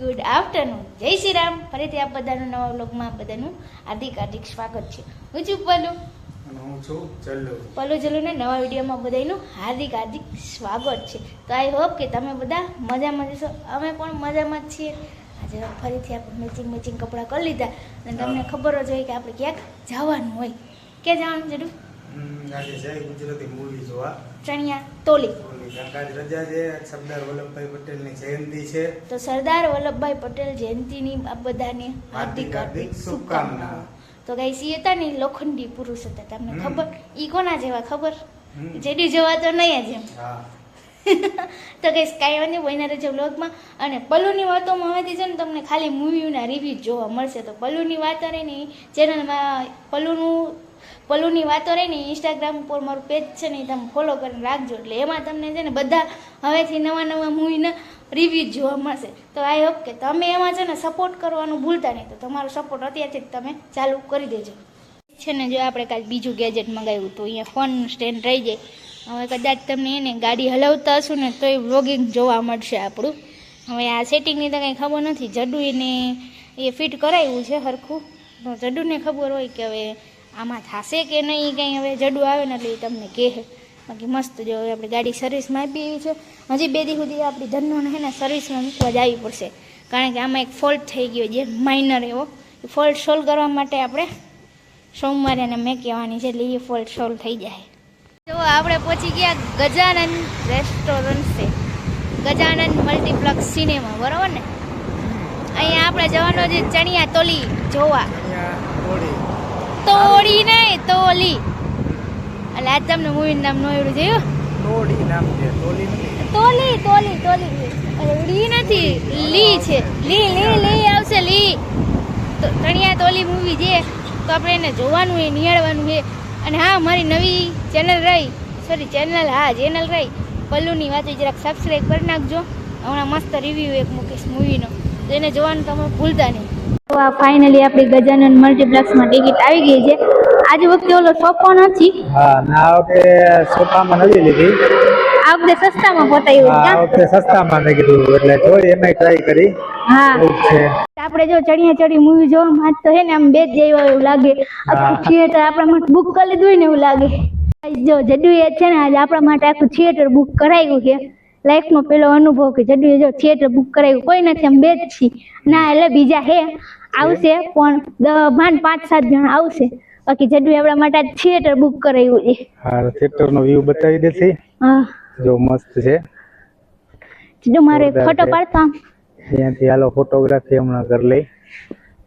Good afternoon જય શ્રી રામ ફરીથી આપ બધાનું નવા બ્લોગમાં બધાનું હાર્દિક હાર્દિક સ્વાગત છે. હું છું પલુ હું છું ચલ્લુ પલુ નવા વિડીયોમાં બધાનું હાર્દિક હાર્દિક સ્વાગત છે. તો આઈ હોપ કે તમે બધા મજામાં જશો અમે પણ મજામાં જ છીએ. આજે ફરીથી આપણે મેચિંગ મેચિંગ કપડાં કરી લીધા. અને તમને ખબર જ હોય કે આપણે ક્યાંક જવાનું હોય. ક્યાં જવાનું જરૂર ગુજરાતી મૂવી જોવા. ચણિયા તોલી. રજા છે સરદાર વલ્લભભાઈ પટેલની જયંતિ છે. તો સરદાર વલ્લભભાઈ પટેલ જયંતિની આ બધાને હાર્દિક હાર્દિક. તો ગાઈસ ઈ હતા ને લોખંડી પુરુષ હતા તમને ખબર? ઈ કોના જેવા ખબર? જેડી જેવા તો નહીં જ એમ. તો કઈ કાંઈ વાંધો વહીના રજા બ્લોગમાં અને પલ્લુની વાતોમાં હવેથી છે ને તમને ખાલી મૂવીના રિવ્યૂ જોવા મળશે. તો પલ્લુની વાતો અને ચેનલમાં પલ્લુનું પલ્લુની વાતો રહીને ઇન્સ્ટાગ્રામ ઉપર મારું પેજ છે ને તમે ફોલો કરીને રાખજો. એટલે એમાં તમને છે ને બધા હવેથી નવા નવા મૂવીના રિવ્યૂ જોવા મળશે. તો આઈ હોપ કે તમે એમાં છે ને સપોર્ટ કરવાનું ભૂલતા નહીં. તો તમારો સપોર્ટ અત્યારથી જ તમે ચાલુ કરી દેજો. છે ને જો આપણે કાલ બીજું ગેજેટ મંગાવ્યું તો અહીંયા ફોન સ્ટેન્ડ રહી જાય. હવે કદાચ તમને એને ગાડી હલાવતા હશું ને તોય વ્લોગિંગ જોવા મળશે આપણું. હવે આ સેટિંગની તો કંઈ ખબર નથી. જડુ એને એ ફિટ કરાવ્યું છે સરખું તો જડુને ખબર હોય કે હવે આમાં થશે કે નહીં કંઈ હવે જડું આવે ને એટલે એ તમને કહે. બાકી મસ્ત જો હવે આપણે ગાડી સર્વિસમાં આપી એવી છે. હજી બે દી સુધી આપણી ધનોને હે ને સર્વિસમાં મૂકવા જ આવી પડશે. કારણ કે આમાં એક ફોલ્ટ થઈ ગયો જે માઇનર એવો. એ ફોલ્ટ સોલ્વ કરવા માટે આપણે સોમવારે એને મેં કહેવાની છે એટલે એ ફોલ્ટ સોલ્વ થઈ જાય. તો આપણે પહોંચી ગયા Gajanand restaurant Gajanand multiplex cinema બરાબર ને? અહીંયા આપણે જવાનો જે ચણિયા તોલી જોવા. તોડી નહીં તોલી. એટલે આજ તમને મૂવીનું નામ નો એવડું જોયું તોડી નામ છે તોલી નથી. તોલી તોલી તોલી. લી નથી. લી છે. લી લી લી આવશે લી. તો તણિયા તોલી મૂવી છે. તો આપણે એને જોવાનું છે નિહાળવાનું છે. અને હા મારી નવી ચેનલ રહી. સોરી ચેનલ હા ચેનલ રહી. પલ્લુની વાત જરાક સબસ્ક્રાઈબ કરી નાખજો. હમણાં મસ્ત રિવ્યૂ એક મૂકીશ મૂવીનો. તો એને જોવાનું તમે ભૂલતા નહીં. તો આ ફાઇનલી આપણી ગજાનન મલ્ટીપ્લેક્સમાં ટિકિટ આવી ગઈ છે. આજ વખતે ઓલો સોફો નથી. હા ના આ વખતે સોફામાં નથી લીધી. આ વખતે સસ્તામાં પતાવ્યું આ ક્યાં વખતે સસ્તામાં મેં કીધું એટલે જોઈ એમાં ટ્રાય કરી. હા. છે. આપણે જો ચણિયા ચડી મૂવી જોવા માં તો હે ને આમ બે જ જેવા એવું લાગે. આખું થિયેટર આપણા માટે બુક કરી લીધું હોય ને એવું લાગે. જો જડુએ છે ને આજે આપણા માટે આખું થિયેટર બુક કરાવ્યું છે. લાઈફનો પેલો અનુભવ કે જડ્યું જો થિયેટર બુક કરાવ્યું કોઈ નથી આમ બે જ છીએ. ના એટલે બીજા હે આવશે પણ ભાન પાંચ સાત જણ આવશે. બાકી જડ્યું આપણા માટે થિયેટર બુક કરાવ્યું છે. હા થિયેટરનો વ્યૂ બતાવી દેશે. હા. જો મસ્ત છે. જો મારે ફોટો પાડતા ત્યાંથી હાલો ફોટોગ્રાફી હમણાં કરી લઈ.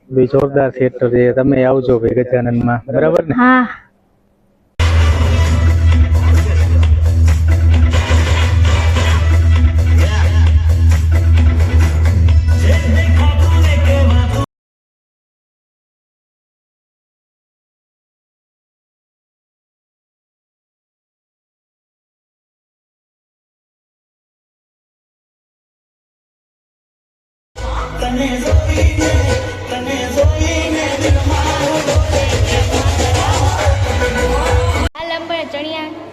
બી જોરદાર થિયેટર છે. તમે આવજો ભાઈ ગજાનંદમાં બરાબર ને? હા.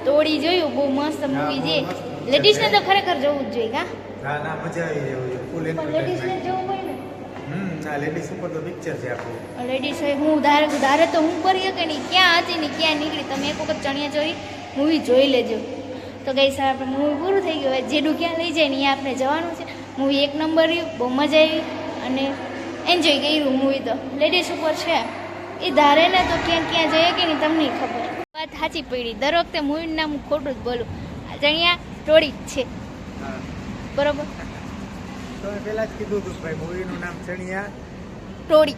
તોડી જોયું બહુ મસ્ત મૂવી છે. લેડીઝને તો ખરેખર જોવું જ જોઈએ કા ના ના મજા આવી જાય ફૂલ પણ લેડીઝને જોવું હોય ને? હમ આ લેડીઝ ઉપર તો પિક્ચર છે આપણું લેડીઝ હોય હું ધારે ધારે તો હું કરી કે નહીં. ક્યાં હતી ને ક્યાં નીકળી? તમે એક વખત ચણિયા ચોરી મૂવી જોઈ લેજો. તો ગઈ સર આપણે મૂવી પૂરું થઈ ગયું. હવે જેડું ક્યાં લઈ જાય ને આપણે જવાનું છે. મૂવી એક નંબર રહ્યું બહુ મજા આવી. અને એન્જોય કર્યું મૂવી તો. લેડીઝ ઉપર છે. એ ધારે ને તો ક્યાં ક્યાં જઈએ કે નહીં તમને ખબર. વાત સાચી પડી. દર વખતે મૂવીનું નામ હું ખોટું જ બોલું. આ ચણિયા ટોળી જ છે. બરોબર? તો પેલા જ કીધું હતું ભાઈ મૂવીનું નામ ચણિયા. ટોળી.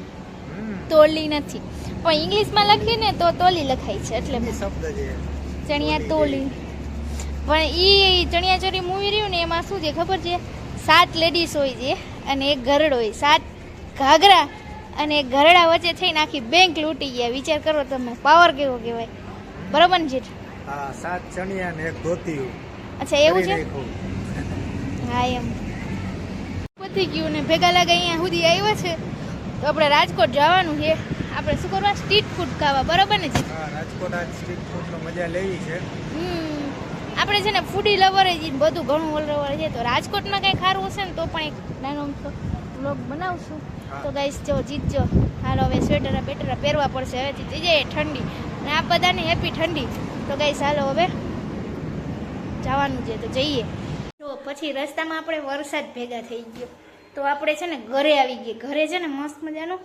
તોલી નથી. પણ ઇંગ્લિશમાં લખીએ ને તો તોલી લખાય છે એટલે શબ્દ છે. ચણિયા તોલી પણ એ ચણિયા મૂવી રહ્યું ને એમાં શું છે ખબર છે? સાત લેડીઝ હોય છે. અને એક ગરડો એ સાત ઘાઘરા અને એક ગરડા વચ્ચે થઈને આખી બેંક લૂંટી ગયા. વિચાર કરો તમે પાવર કેવો કહેવાય? બરોબર ને જીત હા સાત ચણિયા ને એક ધોતી અચ્છા એવું છે? હા એમ. પતી ગયું ને ભેગા લાગે અહીંયા સુધી આવ્યા છે. તો આપણે રાજકોટ જવાનું છે. આપણે શું કરવા? સ્ટ્રીટ ફૂડ ખાવા. બરોબર ને હા રાજકોટ આજ સ્ટ્રીટ ફૂડનો મજા લેવી છે. હમ. આપણે છે ને ફૂડી લવર જ બધું ઘણું ઓલરવર છે. તો રાજકોટમાં કંઈ ખારું હશે ને તો પણ એક નાનો અમથો બ્લોગ બનાવશું. તો ગાઈસ જો જીતજો. હાલો હવે સ્વેટર બેટર પહેરવા પડશે. હવે જીતી જાય ઠંડી. અને આ બધાને હેપી ઠંડી. તો ગાઈસ હાલો હવે જવાનું છે. તો જઈએ. તો પછી રસ્તામાં આપણે વરસાદ ભેગા થઈ ગયો. તો આપણે છે ને ઘરે આવી ગયા ઘરે છે ને મસ્ત મજાનું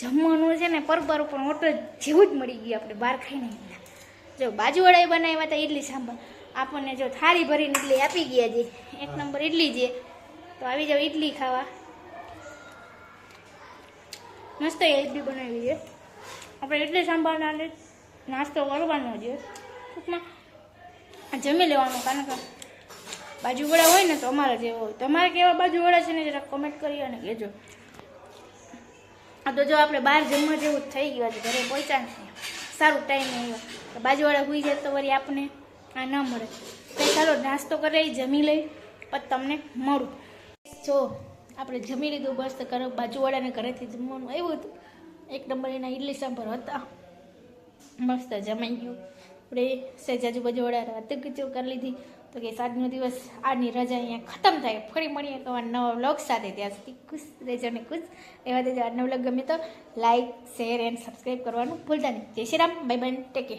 જમવાનું છે ને પરપર પણ હોટલ જેવું જ મળી ગયું આપણે બહાર ખાઈને. જો બાજુવાળાએ બનાવ્યા હતા ઇડલી સાંભર. આપણને જો થાળી ભરીને ઇડલી આપી ગયા છે. એક નંબર ઇડલી છે. તો આવી જાવ ઇડલી ખાવા. મસ્ત ઇડલી બનાવી છે. આપણે ઇડલી સાંભારના લે નાસ્તો કરવાનો છે. ટૂંકમાં જમી લેવાનું કારણ કે બાજુવાળા હોય ને તો અમારા જેવો હોય. તમારે કેવા બાજુવાળા છે ને જરા કોમેન્ટ કરી અને કહેજો આ તો જો આપણે બહાર જમવા જેવું થઈ ગયું છે. ઘરે પહોંચ્યા ને સારું ટાઈમ આવ્યો. બાજુવાળા હોઈ જાય તો વળી આપણને આ ન મળે. તો ચાલો નાસ્તો કરી જમી લઈ પછી તમને મળું. જો, આપણે જમી લીધું, બસ તો ઘરે બાજુવાળાને ઘરેથી જમવાનું આવ્યું હતું. એક નંબર એના ઇડલી સાંભર હતા. મસ્ત જમાઈ ગયું. આપણે સહેજ આજુબાજુવાળા રાતે કચો કરી લીધી. તો કે આજનો દિવસ આજની રજા અહીંયા ખતમ થાય. ફરી મળીએ તો નવા વ્લોગ સાથે. ત્યાં સુધી ખુશ રહેજો ને ખુશ એવા દેજો. આજનો વ્લોગ ગમે તો લાઇક શેર, એન્ડ સબસ્ક્રાઈબ કરવાનું ભૂલતા નહીં. Jai Shri Ram. Bye bye. Take care